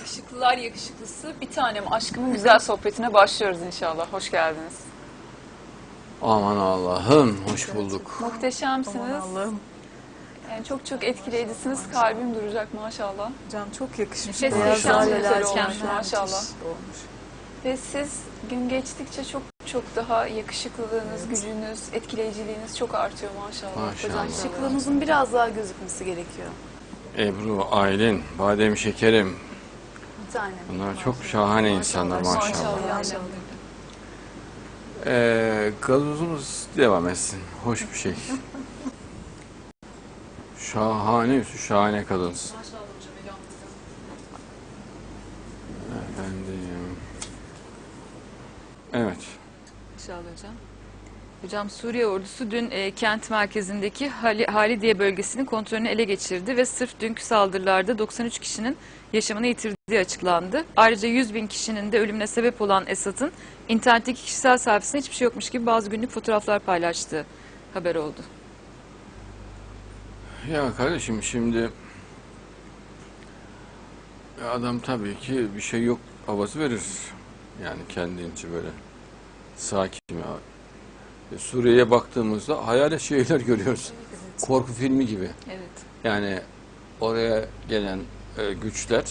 Yakışıklılar yakışıklısı bir tanem aşkımın güzel sohbetine başlıyoruz inşallah. Hoş geldiniz. Aman Allah'ım hoş bulduk. Muhteşemsiniz. Allah'ım. Yani çok çok etkileyicisiniz. Kalbim duracak maşallah. Hocam çok yakışmış. Ses Beyaz güzel olmuş maşallah. olmuş. Ve siz gün geçtikçe çok çok daha yakışıklılığınız, gücünüz, etkileyiciliğiniz çok artıyor maşallah. Maşallah. Işıklığımızın biraz daha gözükmesi gerekiyor. Ebru, Aylin, Badem Şekerim. Bir tane. Bunlar çok şahane insanlar maşallah. Maşallah. Maşallah. Ee, gazozumuz devam etsin. Hoş bir şey. Şahane üstü şahane kadınsın. Efendim. Evet. İnşallah hocam. Hocam Suriye ordusu dün e, kent merkezindeki Hali, Halidiye bölgesinin kontrolünü ele geçirdi ve sırf dünkü saldırılarda 93 kişinin yaşamını yitirdiği açıklandı. Ayrıca 100 bin kişinin de ölümüne sebep olan Esad'ın internetteki kişisel sayfasında hiçbir şey yokmuş gibi bazı günlük fotoğraflar paylaştığı haber oldu. Ya kardeşim şimdi adam tabii ki bir şey yok havası verir. Yani kendince böyle sakin. ya. E, Suriye'ye baktığımızda hayalet şeyler görüyoruz. Korku filmi gibi. Evet. Yani oraya gelen e, güçler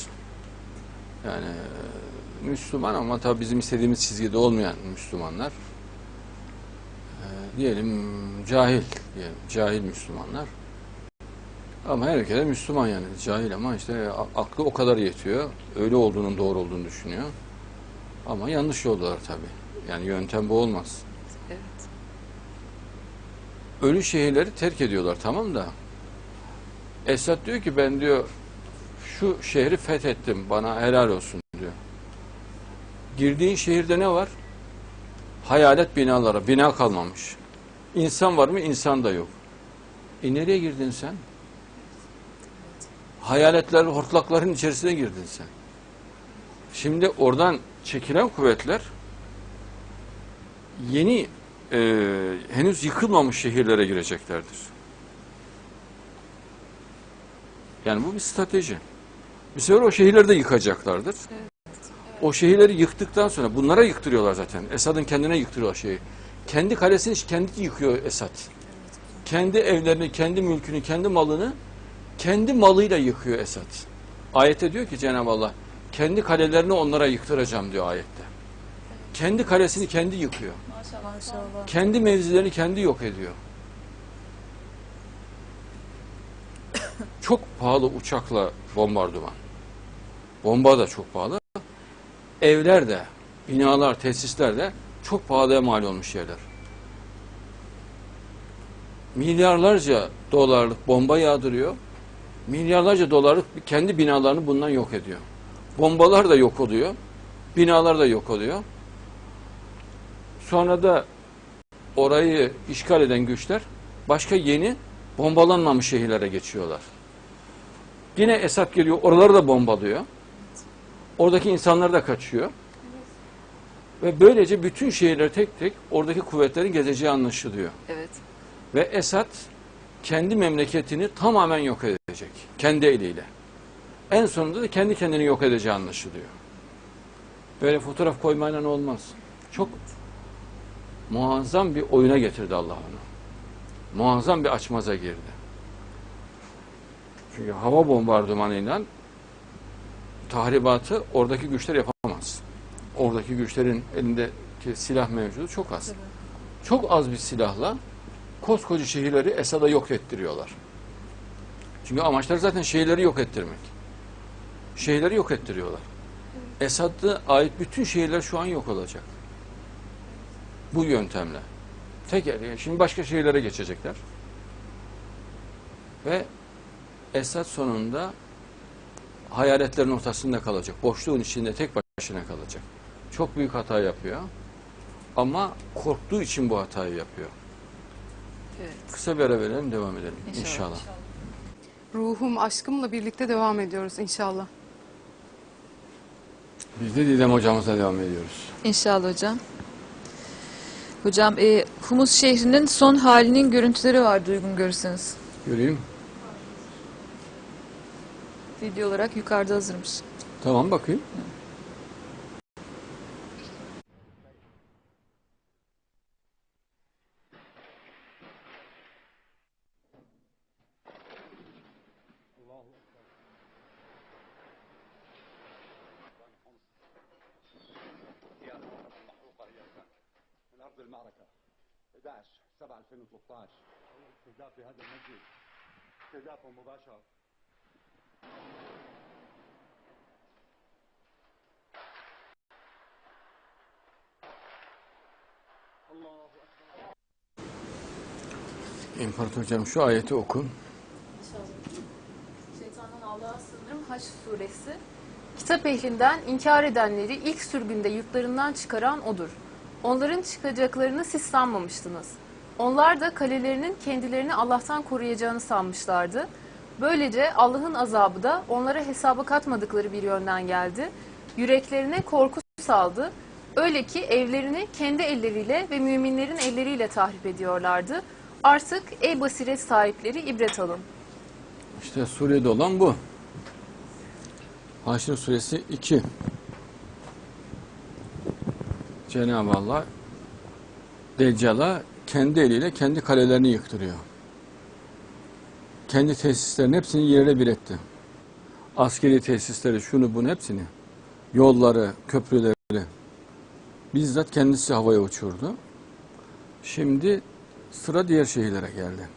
yani e, Müslüman ama tabii bizim istediğimiz çizgide olmayan Müslümanlar e, diyelim cahil diyelim cahil Müslümanlar ama herkese Müslüman yani cahil ama işte aklı o kadar yetiyor öyle olduğunun doğru olduğunu düşünüyor ama yanlış yoldalar tabii yani yöntem bu olmaz Evet. Ölü şehirleri terk ediyorlar tamam da Esad diyor ki ben diyor şu şehri fethettim bana helal olsun diyor. Girdiğin şehirde ne var? Hayalet binalara, bina kalmamış. İnsan var mı? İnsan da yok. E nereye girdin sen? Hayaletler, hortlakların içerisine girdin sen. Şimdi oradan çekilen kuvvetler yeni e, henüz yıkılmamış şehirlere gireceklerdir. Yani bu bir strateji. Bir sefer o şehirleri de yıkacaklardır. O şehirleri yıktıktan sonra bunlara yıktırıyorlar zaten. Esad'ın kendine yıktırıyorlar şeyi. Kendi kalesini kendi yıkıyor Esad. Kendi evlerini, kendi mülkünü, kendi malını kendi malıyla yıkıyor Esad. Ayette diyor ki Cenab-ı Allah kendi kalelerini onlara yıktıracağım diyor ayette. Kendi kalesini kendi yıkıyor. Maşallah. Maşallah. Kendi mevzilerini kendi yok ediyor. Çok pahalı uçakla bombardıman. Bomba da çok pahalı. Evler de, binalar, tesisler de çok pahalıya mal olmuş yerler. Milyarlarca dolarlık bomba yağdırıyor. Milyarlarca dolarlık kendi binalarını bundan yok ediyor. Bombalar da yok oluyor. Binalar da yok oluyor. Sonra da orayı işgal eden güçler başka yeni bombalanmamış şehirlere geçiyorlar. Yine Esad geliyor, oraları da bombalıyor. Oradaki insanlar da kaçıyor. Ve böylece bütün şehirler tek tek oradaki kuvvetlerin gezeceği anlaşılıyor. Evet. Ve Esad kendi memleketini tamamen yok edecek. Kendi eliyle. En sonunda da kendi kendini yok edeceği anlaşılıyor. Böyle fotoğraf koymayla olmaz. Çok muazzam bir oyuna getirdi Allah onu. Muazzam bir açmaza girdi. Çünkü hava bombardımanıyla tahribatı oradaki güçler yapamaz. Oradaki güçlerin elindeki silah mevcudu çok az. Çok az bir silahla koskoca şehirleri Esad'a yok ettiriyorlar. Çünkü amaçları zaten şehirleri yok ettirmek. Şehirleri yok ettiriyorlar. Esad'a ait bütün şehirler şu an yok olacak. Bu yöntemle. Tek el- şimdi başka şehirlere geçecekler. Ve Esad sonunda hayaletlerin ortasında kalacak. Boşluğun içinde tek başına kalacak. Çok büyük hata yapıyor. Ama korktuğu için bu hatayı yapıyor. Evet. Kısa bir ara verelim, devam edelim. İnşallah. İnşallah. Ruhum, aşkımla birlikte devam ediyoruz inşallah. Biz de Didem hocamızla devam ediyoruz. İnşallah hocam. Hocam e, Humus şehrinin son halinin görüntüleri var uygun görürseniz. Göreyim. Video olarak yukarıda hazırmış. Tamam bakayım. من في هذا المسجد استهداف مباشر İmparator hocam şu ayeti okun. Şeytandan Allah'a sığınırım. Haç suresi. Kitap ehlinden inkar edenleri ilk sürgünde yurtlarından çıkaran odur. Onların çıkacaklarını siz sanmamıştınız. Onlar da kalelerinin kendilerini Allah'tan koruyacağını sanmışlardı. Böylece Allah'ın azabı da onlara hesaba katmadıkları bir yönden geldi. Yüreklerine korku saldı. Öyle ki evlerini kendi elleriyle ve müminlerin elleriyle tahrip ediyorlardı. Artık ey basiret sahipleri ibret alın. İşte Suriye'de olan bu. Haşr suresi 2. Cenab-ı Allah Deccal'a kendi eliyle kendi kalelerini yıktırıyor. Kendi tesislerin hepsini yerle bir etti. Askeri tesisleri, şunu bunu hepsini. Yolları, köprüleri bizzat kendisi havaya uçurdu. Şimdi sıra diğer şehirlere geldi.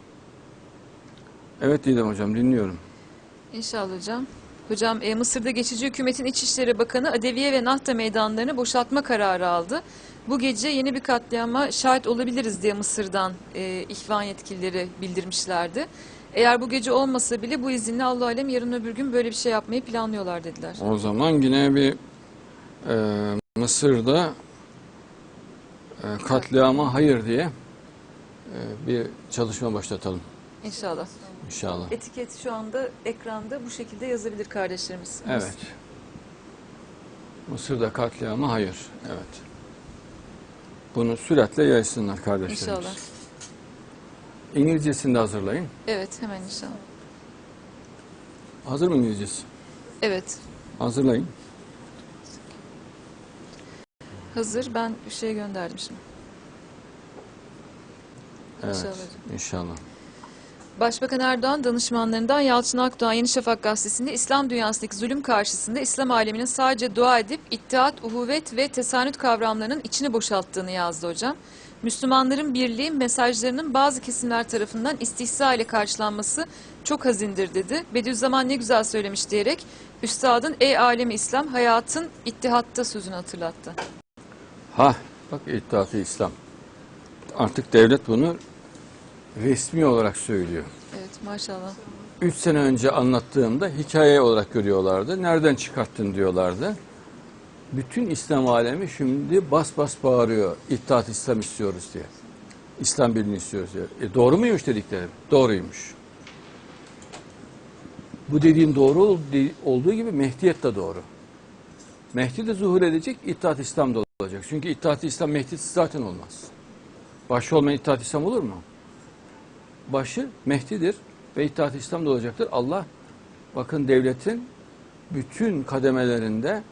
Evet Didem Hocam dinliyorum. İnşallah hocam. Hocam e, Mısır'da geçici hükümetin İçişleri Bakanı Adeviye ve Nahta meydanlarını boşaltma kararı aldı. Bu gece yeni bir katliama şahit olabiliriz diye Mısır'dan e, ihvan yetkilileri bildirmişlerdi. Eğer bu gece olmasa bile bu izinle Allah alem yarın öbür gün böyle bir şey yapmayı planlıyorlar dediler. O zaman yine bir e, Mısır'da e, katliama hayır diye e, bir çalışma başlatalım İnşallah. inşallah. Etiket şu anda ekranda bu şekilde yazabilir kardeşlerimiz. Evet. Mısır'da katliama hayır. Evet. Bunu süratle yaysınlar kardeşlerimiz. İnşallah. İngilizcesini de hazırlayın. Evet hemen inşallah. Hazır mı İngilizcesi? Evet Hazırlayın. hazır ben bir şey gönderdim şimdi. Evet. İnşallah. İnşallah. Başbakan Erdoğan danışmanlarından Yalçın Akdoğan Yeni Şafak gazetesinde İslam dünyasındaki zulüm karşısında İslam aleminin sadece dua edip ittihat, uhuvvet ve tesanüt kavramlarının içini boşalttığını yazdı hocam. Müslümanların birliği mesajlarının bazı kesimler tarafından istihza ile karşılanması çok hazindir dedi. Bediüzzaman ne güzel söylemiş diyerek Üstadın ey alemi İslam hayatın ittihatta sözünü hatırlattı. Ha, bak İttihat-ı İslam. Artık devlet bunu resmi olarak söylüyor. Evet maşallah. Üç sene önce anlattığımda hikaye olarak görüyorlardı. Nereden çıkarttın diyorlardı. Bütün İslam alemi şimdi bas bas bağırıyor. İttihat İslam istiyoruz diye. İslam birliğini istiyoruz diye. E doğru muymuş dediklerim? Doğruymuş. Bu dediğim doğru ol- olduğu gibi Mehdiyet de doğru. Mehdi de zuhur edecek, İttihat İslam da olacak. Çünkü İttihat İslam Mehdi'siz zaten olmaz. Başı olmayan İttihat İslam olur mu? Başı Mehdi'dir ve İttihat İslam da olacaktır. Allah bakın devletin bütün kademelerinde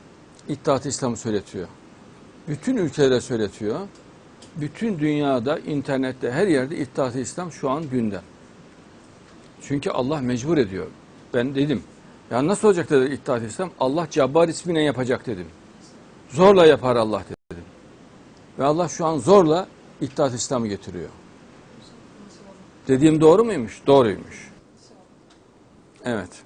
İttihat İslam'ı söyletiyor. Bütün ülkelere söyletiyor. Bütün dünyada, internette, her yerde İttihat İslam şu an gündem. Çünkü Allah mecbur ediyor. Ben dedim. Ya nasıl olacak dedi İttihat İslam? Allah Cabbar ismine yapacak dedim. Zorla yapar Allah dedim. Ve Allah şu an zorla İttihat İslam'ı getiriyor. Dediğim doğru muymuş? Doğruymuş. Evet.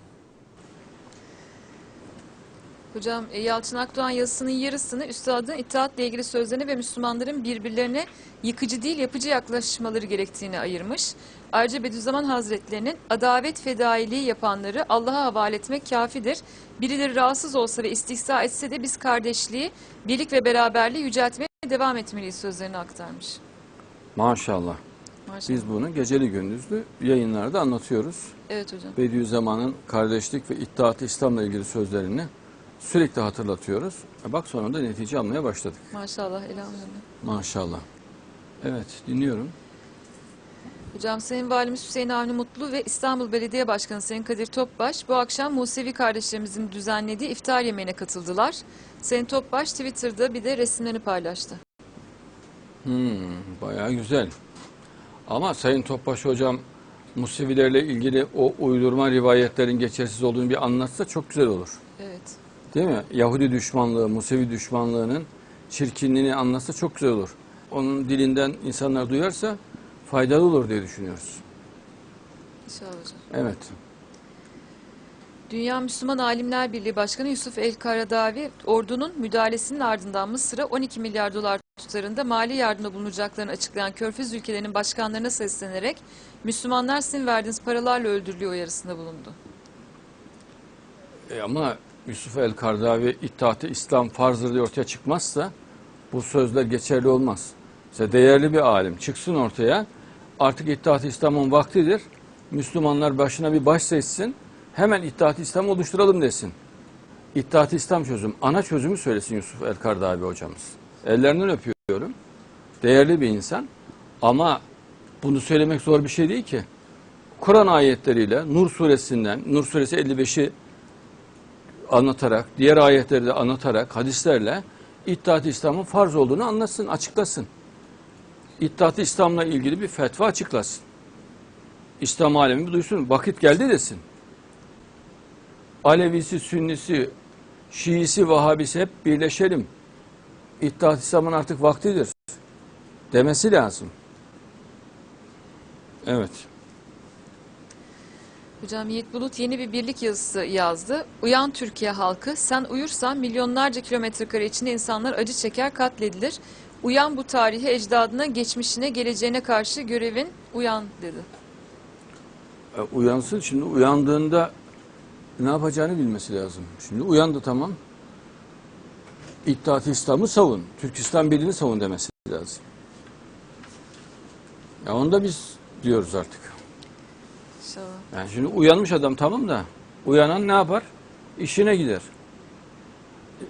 Hocam e, Yalçın Akdoğan yazısının yarısını üstadın itaatla ilgili sözlerini ve Müslümanların birbirlerine yıkıcı değil yapıcı yaklaşmaları gerektiğini ayırmış. Ayrıca Bediüzzaman Hazretlerinin adavet fedailiği yapanları Allah'a havale etmek kafidir. Birileri rahatsız olsa ve istihza etse de biz kardeşliği, birlik ve beraberliği yüceltmeye devam etmeliyiz sözlerini aktarmış. Maşallah. Maşallah. Biz bunu geceli gündüzlü yayınlarda anlatıyoruz. Evet hocam. Bediüzzaman'ın kardeşlik ve İttihat-ı İslam'la ilgili sözlerini sürekli hatırlatıyoruz. E bak sonunda netice almaya başladık. Maşallah elhamdülillah. Maşallah. Evet dinliyorum. Hocam Sayın Valimiz Hüseyin Avni Mutlu ve İstanbul Belediye Başkanı Sayın Kadir Topbaş bu akşam Musevi kardeşlerimizin düzenlediği iftar yemeğine katıldılar. Sayın Topbaş Twitter'da bir de resimlerini paylaştı. Hmm, bayağı güzel. Ama Sayın Topbaş Hocam Musevilerle ilgili o uydurma rivayetlerin geçersiz olduğunu bir anlatsa çok güzel olur. Evet. Değil mi? Yahudi düşmanlığı, Musevi düşmanlığının çirkinliğini anlatsa çok güzel olur. Onun dilinden insanlar duyarsa faydalı olur diye düşünüyoruz. İnşallah hocam. Evet. Dünya Müslüman Alimler Birliği Başkanı Yusuf El Karadavi, ordunun müdahalesinin ardından Mısır'a 12 milyar dolar tutarında mali yardımda bulunacaklarını açıklayan Körfez ülkelerinin başkanlarına seslenerek Müslümanlar sizin verdiğiniz paralarla öldürülüyor uyarısında bulundu. E ama Yusuf El Kardavi İttihat-ı İslam farzdır diye ortaya çıkmazsa bu sözler geçerli olmaz. İşte değerli bir alim çıksın ortaya artık İttihat-ı İslam'ın vaktidir. Müslümanlar başına bir baş seçsin hemen İttihat-ı İslam oluşturalım desin. İttihat-ı İslam çözüm, ana çözümü söylesin Yusuf El Kardavi hocamız. Ellerinden öpüyorum. Değerli bir insan ama bunu söylemek zor bir şey değil ki. Kur'an ayetleriyle Nur suresinden, Nur suresi 55'i anlatarak, diğer ayetleri de anlatarak, hadislerle İttihat-ı İslam'ın farz olduğunu anlatsın, açıklasın. İttihat-ı İslam'la ilgili bir fetva açıklasın. İslam alemi duysun, vakit geldi desin. Alevisi, Sünnisi, Şiisi, Vahabisi hep birleşelim. İttihat-ı İslam'ın artık vaktidir demesi lazım. Evet. Hocam Yiğit Bulut yeni bir birlik yazısı yazdı. Uyan Türkiye halkı, sen uyursan milyonlarca kilometre kare içinde insanlar acı çeker, katledilir. Uyan bu tarihi ecdadına, geçmişine, geleceğine karşı görevin uyan dedi. E, uyansın. Şimdi uyandığında ne yapacağını bilmesi lazım. Şimdi uyandı tamam. İttihat-ı İslam'ı savun. Türkistan Birliği'ni savun demesi lazım. Ya onu da biz diyoruz artık. İnşallah. Yani şimdi uyanmış adam tamam da uyanan ne yapar? İşine gider.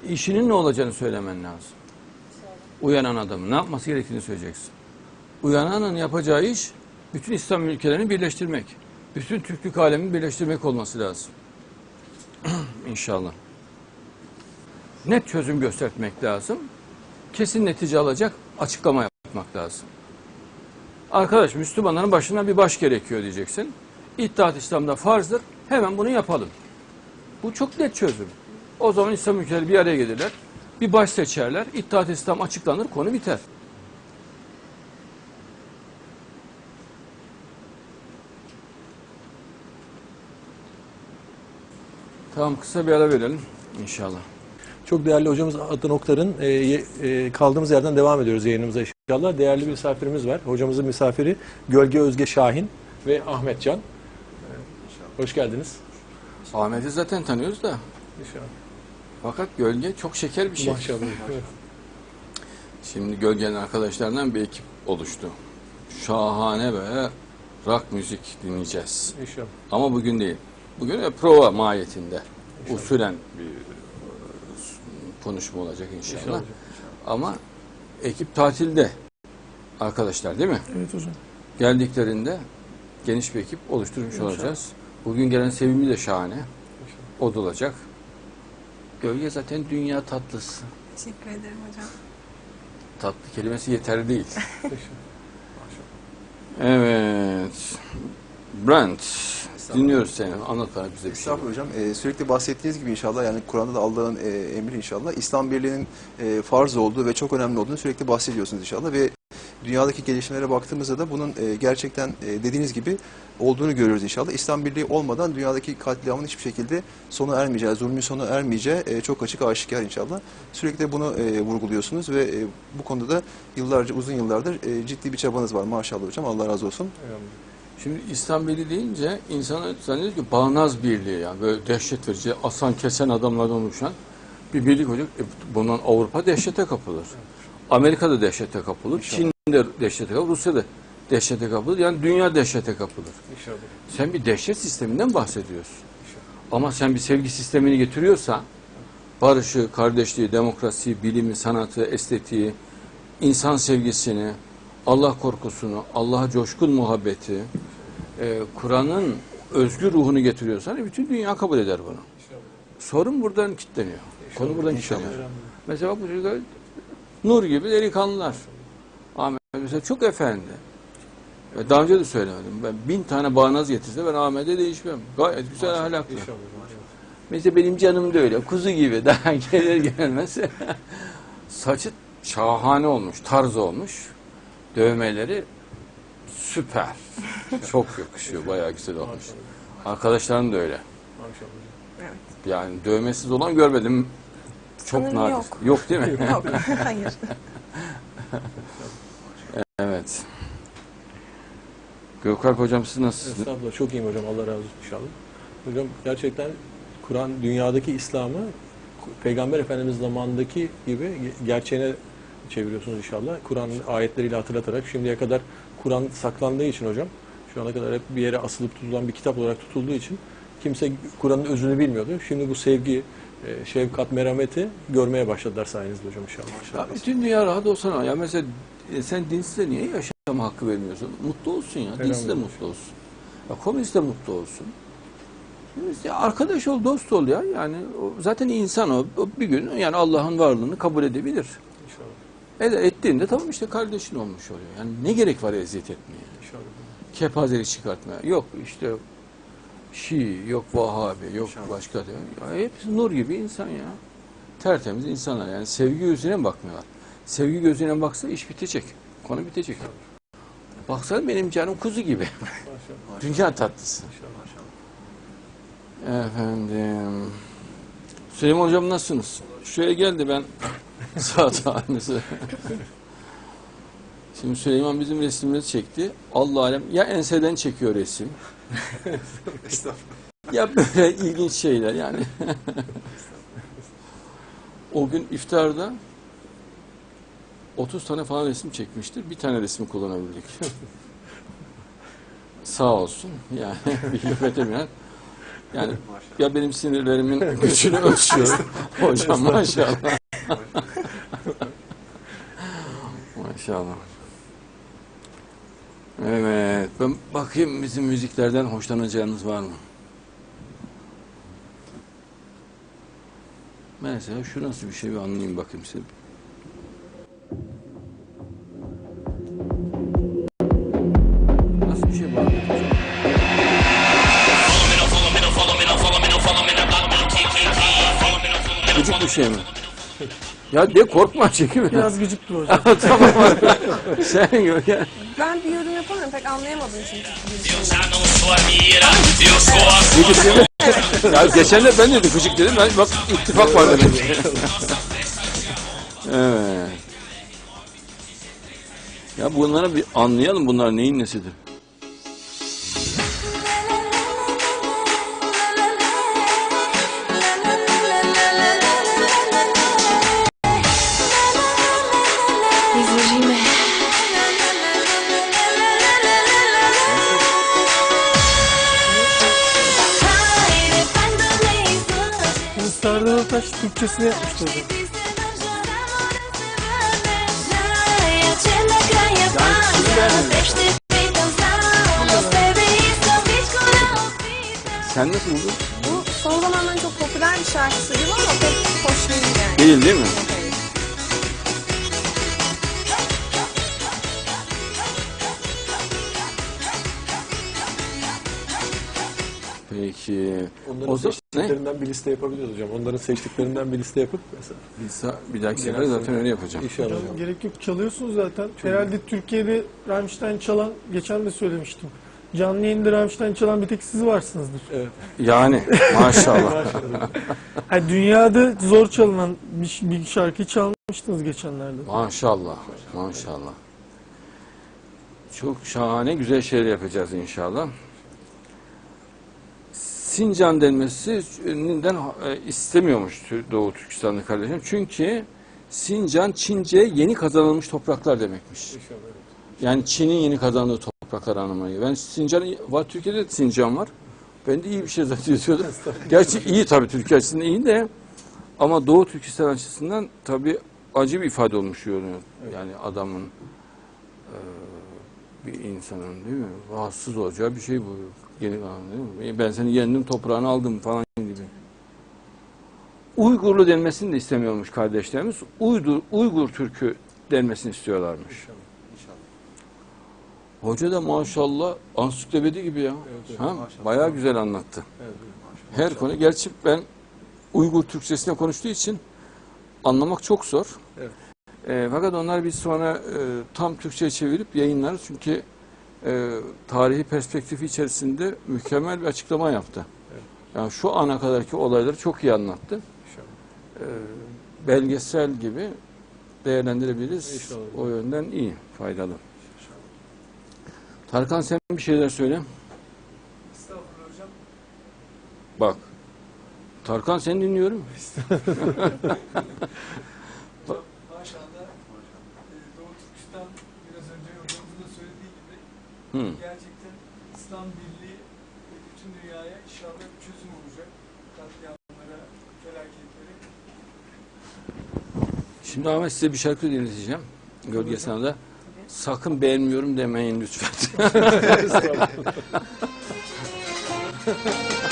İşinin ne olacağını söylemen lazım. Uyanan adamın ne yapması gerektiğini söyleyeceksin. Uyananın yapacağı iş bütün İslam ülkelerini birleştirmek. Bütün Türklük alemini birleştirmek olması lazım. İnşallah. Net çözüm göstermek lazım. Kesin netice alacak açıklama yapmak lazım. Arkadaş Müslümanların başına bir baş gerekiyor diyeceksin. İttihat İslam'da farzdır. Hemen bunu yapalım. Bu çok net çözüm. O zaman İslam ülkeleri bir araya gelirler. Bir baş seçerler. İttihat İslam açıklanır. Konu biter. Tamam kısa bir ara verelim inşallah. Çok değerli hocamız Adnan Oktar'ın e, e, kaldığımız yerden devam ediyoruz yayınımıza inşallah. Değerli bir misafirimiz var. Hocamızın misafiri Gölge Özge Şahin ve Ahmet Can. Hoş geldiniz. Ahmet'i zaten tanıyoruz da İnşallah. fakat gölge çok şeker bir şey. Maşallah. Evet. Şimdi Gölge'nin arkadaşlarından bir ekip oluştu. Şahane ve rock müzik dinleyeceğiz. İnşallah. Ama bugün değil. Bugün e, prova mahiyetinde. Usulen bir konuşma olacak inşallah. İnşallah. Ama ekip tatilde arkadaşlar değil mi? Evet hocam. Geldiklerinde geniş bir ekip oluşturmuş olacağız. Bugün gelen Sevimli de şahane. O da olacak. Gölge zaten dünya tatlısı. Teşekkür ederim hocam. Tatlı kelimesi yeterli değil. Evet. Brent, dinliyoruz seni. Anlat bana bize bir şey. Estağfurullah hocam. Ee, sürekli bahsettiğiniz gibi inşallah yani Kur'an'da da Allah'ın e, emri inşallah İslam birliğinin e, farz olduğu ve çok önemli olduğunu sürekli bahsediyorsunuz inşallah ve dünyadaki gelişmelere baktığımızda da bunun e, gerçekten e, dediğiniz gibi olduğunu görüyoruz inşallah. İslam birliği olmadan dünyadaki katliamın hiçbir şekilde sonu ermeyeceği, zulmün sonu ermeyeceği e, çok açık aşikar inşallah. Sürekli bunu e, vurguluyorsunuz ve e, bu konuda da yıllarca uzun yıllardır e, ciddi bir çabanız var maşallah hocam. Allah razı olsun. Şimdi İslam Birliği deyince insanlar zannediyor ki bağnaz birliği yani böyle dehşet verici, asan kesen adamlardan oluşan bir birlik olacak. E, bundan Avrupa dehşete kapılır. Amerika da dehşete kapılır. Çin de dehşete kapılır. Rusya da dehşete kapılır. Yani dünya dehşete kapılır. İnşallah. Sen bir dehşet sisteminden bahsediyorsun. Ama sen bir sevgi sistemini getiriyorsan barışı, kardeşliği, demokrasiyi, bilimi, sanatı, estetiği, insan sevgisini, Allah korkusunu, Allah'a coşkun muhabbeti, e, Kur'an'ın özgür ruhunu getiriyorsan e, bütün dünya kabul eder bunu. Sorun buradan kilitleniyor. Konu buradan kilitleniyor. Mesela bak bu çocuklar nur gibi delikanlılar. Ahmet mesela çok efendi. E, Daha önce de söylemedim. Ben bin tane bağnaz getirse ben Ahmet'e değişmem. Gayet güzel ahlaklı. Mesela benim canım da öyle. Kuzu gibi daha gelir gelmez. Saçı şahane olmuş, tarz olmuş. Dövmeleri süper. Çok yakışıyor, bayağı güzel olmuş. Arkadaşlarım da öyle. Yani dövmesiz olan görmedim. Çok Sanırım nadir. yok. Yok değil mi? Yok, hayır. evet. Gökalp hocam siz nasılsınız? Estağfurullah çok iyiyim hocam Allah razı olsun inşallah. Hocam gerçekten Kur'an dünyadaki İslam'ı Peygamber Efendimiz zamanındaki gibi ge- gerçeğine çeviriyorsunuz inşallah. Kur'an ayetleriyle hatırlatarak şimdiye kadar Kur'an saklandığı için hocam şu ana kadar hep bir yere asılıp tutulan bir kitap olarak tutulduğu için kimse Kur'an'ın özünü bilmiyordu. Şimdi bu sevgi, e, şefkat, merhameti görmeye başladılar sayenizde hocam inşallah. Ya bütün dünya rahat olsana. Ya mesela e, sen dinsize niye yaşama hakkı vermiyorsun? Mutlu olsun ya. Dinsiz de mutlu olsun. Ya komünist de mutlu olsun. Ya arkadaş ol, dost ol ya. Yani o, zaten insan o. O Bir gün yani Allah'ın varlığını kabul edebilir. İnşallah. Ede, ettiğinde tamam işte kardeşin olmuş oluyor. Yani ne gerek var eziyet etmeye? İnşallah. Kepazelik çıkartmaya. Yok işte Şii, yok Vahabi, yok başka diyor. Ya hepsi nur gibi insan ya. Tertemiz insanlar yani sevgi gözüyle mi bakmıyorlar? Sevgi gözüyle baksa iş bitecek. Konu bitecek. Baksana benim canım kuzu gibi. Maşallah. Dünya tatlısı. İnşallah. Efendim. Süleyman hocam nasılsınız? Şuraya geldi ben saat halinize. Şimdi Süleyman bizim resimleri çekti. Allah alem ya enseden çekiyor resim. ya böyle ilginç şeyler yani. o gün iftarda 30 tane falan resim çekmiştir. Bir tane resmi kullanabildik. Sağ olsun. Yani bir yönetemeyen. Yani ya benim sinirlerimin gücünü ölçüyor. Hocam maşallah. maşallah. Evet. Ben bakayım bizim müziklerden hoşlanacağınız var mı? Mesela şu nasıl bir şey bir anlayayım bakayım size. Gıcık bir şey mi? Ya de korkma çekimi. Biraz gıcıktır hocam. tamam. Sen gel. Ben bir yorum yapamıyorum. Pek anlayamadım çünkü. Gıcık değil mi? ya geçen de ben dedim gıcık dedim. Ben, bak ittifak var demek ki. evet. Ya bunları bir anlayalım bunlar neyin nesidir. Karataş Türkçesine yapmıştı. Sen nasıl buldun? Bu son zamanların çok popüler bir şarkısı gibi ama pek hoş değil yani. Değil değil mi? Peki. Onların o zaman seçtiklerinden bir liste yapabiliriz hocam. Onların seçtiklerinden bir liste yapıp mesela. Bir, bir dahaki sefere zaten öyle yapacağım. İnşallah Hocam hocam. gerek yok çalıyorsunuz zaten. Herhalde Türkiye'de Rammstein çalan, geçen de söylemiştim. Canlı yayında Rammstein çalan bir tek siz varsınızdır. Evet. Yani maşallah. Ha, dünyada zor çalınan bir, bir şarkı çalmıştınız geçenlerde. Maşallah. Maşallah. Çok şahane güzel şeyler yapacağız inşallah. Sincan denmesinden e, istemiyormuş Doğu Türkistanlı kardeşim. Çünkü Sincan Çince yeni kazanılmış topraklar demekmiş. Yani Çin'in yeni kazandığı topraklar anlamına geliyor. Ben Sincan var Türkiye'de de Sincan var. Ben de iyi bir şey zannediyordum. Gerçi iyi tabii Türkiye açısından iyi de ama Doğu Türkistan açısından tabii acı bir ifade olmuş görünüyor. Yani adamın e, bir insanın değil mi? Rahatsız olacağı bir şey bu. Geri kalan değil mi? Ben seni yendim toprağını aldım falan gibi. Uygurlu denmesini de istemiyormuş kardeşlerimiz. Uydur, Uygur Türkü denmesini istiyorlarmış. Hoca da maşallah ansiklopedi gibi ya. ha? Bayağı güzel anlattı. Her konu. Gerçi ben Uygur Türkçesine konuştuğu için anlamak çok zor. Evet. E, fakat onlar biz sonra e, tam Türkçe çevirip yayınlarız. Çünkü e, tarihi perspektifi içerisinde mükemmel bir açıklama yaptı. Yani şu ana kadarki olayları çok iyi anlattı. E, belgesel gibi değerlendirebiliriz. İnşallah. O yönden iyi, faydalı. Tarkan sen bir şeyler söyle. Estağfurullah hocam. Bak. Tarkan seni dinliyorum. Maşallah. Ee, Doğu Türkistan biraz önce hocamızın da söylediği Hı. gerçekten İslam Birliği ve bütün dünyaya inşallah bir çözüm olacak. Katliamlara, felaketlere. Şimdi Ahmet size bir şarkı dinleteceğim. Gölge Sanat'ta. Sakın beğenmiyorum demeyin lütfen.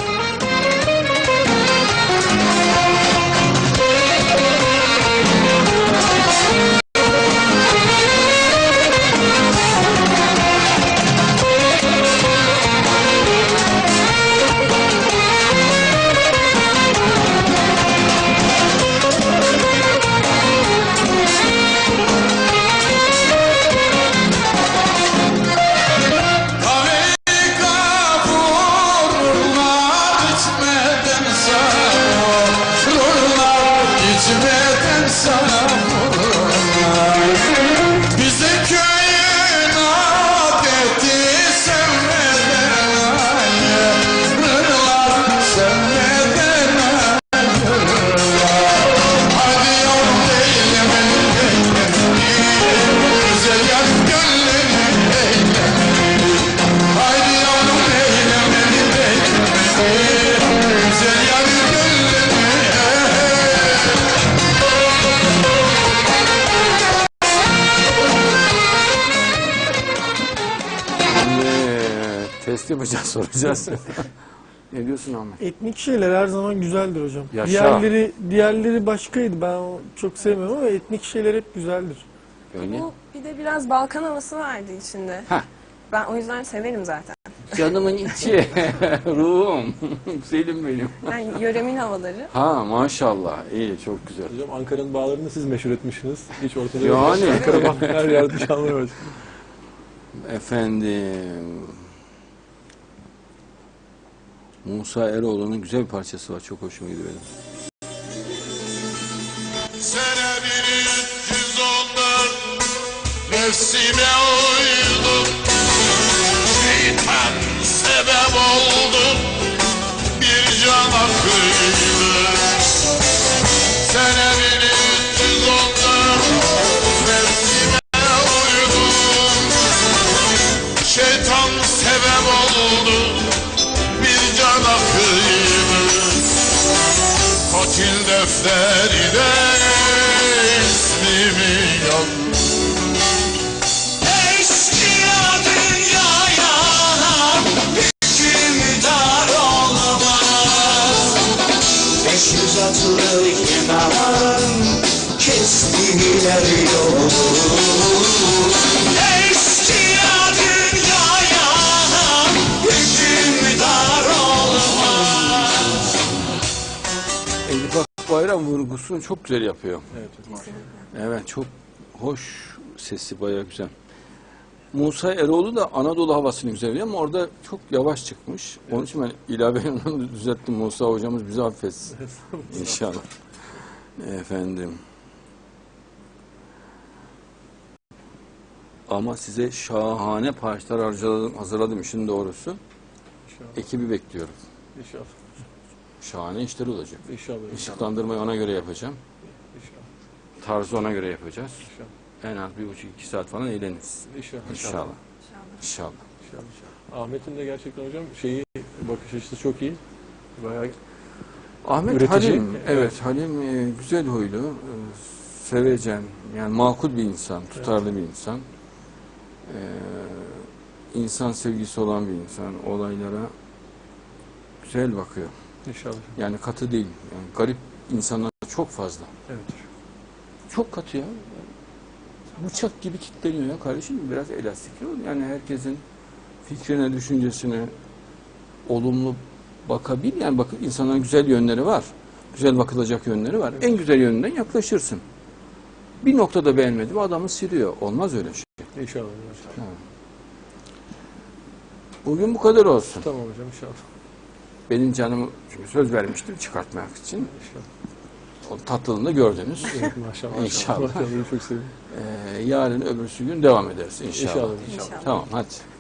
yapacağız, soracağız. ne diyorsun Ahmet? Etnik şeyler her zaman güzeldir hocam. Yaşa. Diğerleri diğerleri başkaydı. Ben o çok sevmiyorum ama etnik şeyler hep güzeldir. Öyle. Bu bir de biraz Balkan havası vardı içinde. Heh. Ben o yüzden severim zaten. Canımın içi, ruhum, Selim benim. Yani yöremin havaları. Ha maşallah, iyi çok güzel. Hocam Ankara'nın bağlarını siz meşhur etmişsiniz. Hiç ortada Yani. yok. Ankara her yerde çalmaya başladı. Efendim. Musa Eroğlu'nun güzel bir parçası var. Çok hoşuma gidiyor benim. Sene 1314 Nefsime uydum Şeytan sebep oldu Bir cana kıydı good. Vurgusunu çok güzel yapıyor. Evet, maşallah. Evet çok hoş sesi bayağı güzel. Musa Eroğlu da Anadolu havasını güzel veriyor ama orada çok yavaş çıkmış. Onun için ben ilave yandan düzelttim. Musa hocamız bizi affetsin. İnşallah. Efendim. Ama size şahane parçalar hazırladım işin doğrusu. İnşallah. Ekibi bekliyorum. İnşallah. Şahane işler olacak. İnşallah. İnşallah. Işıklandırmayı ona göre yapacağım. İnşallah. Tarzı ona göre yapacağız. İnşallah. En az bir buçuk iki saat falan eğleniriz. İnşallah. İnşallah. İnşallah. İnşallah. Ahmet'in de gerçekten hocam şeyi bakış açısı çok iyi. Bayağı Ahmet Üretici. Halim, evet Halim e, güzel huylu, e, sevecen, yani makul bir insan, tutarlı bir insan. E, insan sevgisi olan bir insan. Olaylara güzel bakıyor. İnşallah. Yani katı değil. Yani garip insanlar çok fazla. Evet. Çok katı ya. Bıçak gibi kilitleniyor ya kardeşim. Biraz elastik ol. Yani herkesin fikrine, düşüncesine olumlu bakabil. Yani bak insanların güzel yönleri var. Güzel bakılacak yönleri var. En güzel yönünden yaklaşırsın. Bir noktada beğenmedim adamı siliyor. Olmaz öyle şey. İnşallah. hocam. Bugün bu kadar olsun. Tamam hocam inşallah. Benim canımı çünkü söz vermiştim çıkartmak için. İnşallah. O tatlılığını da gördünüz. Evet, maşallah. İnşallah. Ee, yarın öbürsü gün devam ederiz inşallah. İnşallah. İnşallah. Tamam hadi.